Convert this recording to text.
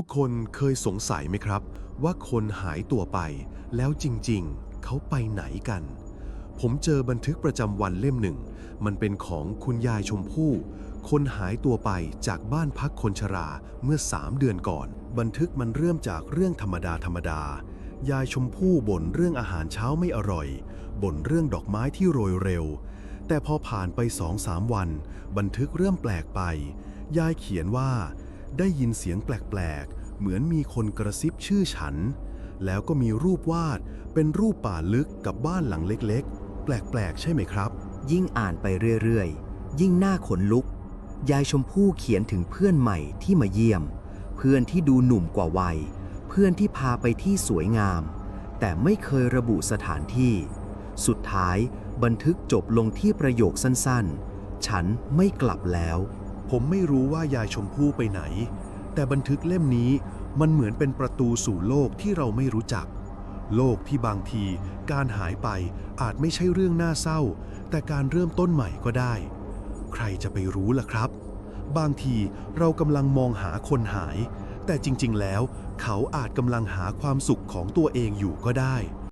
ทุกคนเคยสงสัยไหมครับ ว่าคนหายตัวไป แล้วจริงๆ เขาไปไหนกัน ผมเจอบันทึกประจำวันเล่มหนึ่ง มันเป็นของคุณยายชมพู่ คนหายตัวไปจากบ้านพักคนชราเมื่อสามเดือนก่อน บันทึกมันเริ่มจากเรื่องธรรมดาธรรมดายายชมพู่บ่นเรื่องอาหารเช้าไม่อร่อยบ่นเรื่องดอกไม้ที่โรยเร็ว แต่พอผ่านไปสองสามวัน บันทึกเริ่มแปลกไป ยายเขียนว่า ได้ยินเสียงแปลกๆ เหมือนมีคนกระซิบชื่อฉัน แล้วก็มีรูปวาดเป็นรูปป่าลึกกับบ้านหลังเล็กๆ แปลกๆ ใช่ไหมครับ ยิ่งอ่านไปเรื่อยๆ ยิ่งหน้าขนลุก ยายชมพู่เขียนถึงเพื่อนใหม่ที่มาเยี่ยม เพื่อนที่ดูหนุ่มกว่าวัย เพื่อนที่พาไปที่สวยงาม แต่ไม่เคยระบุสถานที่ สุดท้ายบันทึกจบลงที่ประโยคสั้นๆ ฉันไม่กลับแล้ว ผมไม่รู้ว่ายายชมพู่ไปไหน แต่บันทึกเล่มนี้มันเหมือนเป็นประตูสู่โลกที่เราไม่รู้จัก โลกที่บางทีการหายไปอาจไม่ใช่เรื่องน่าเศร้า แต่การเริ่มต้นใหม่ก็ได้ ใครจะไปรู้ล่ะครับ บางทีเรากำลังมองหาคนหาย แต่จริง ๆ แล้ว เขาอาจกำลังหาความสุขของตัวเองอยู่ก็ได้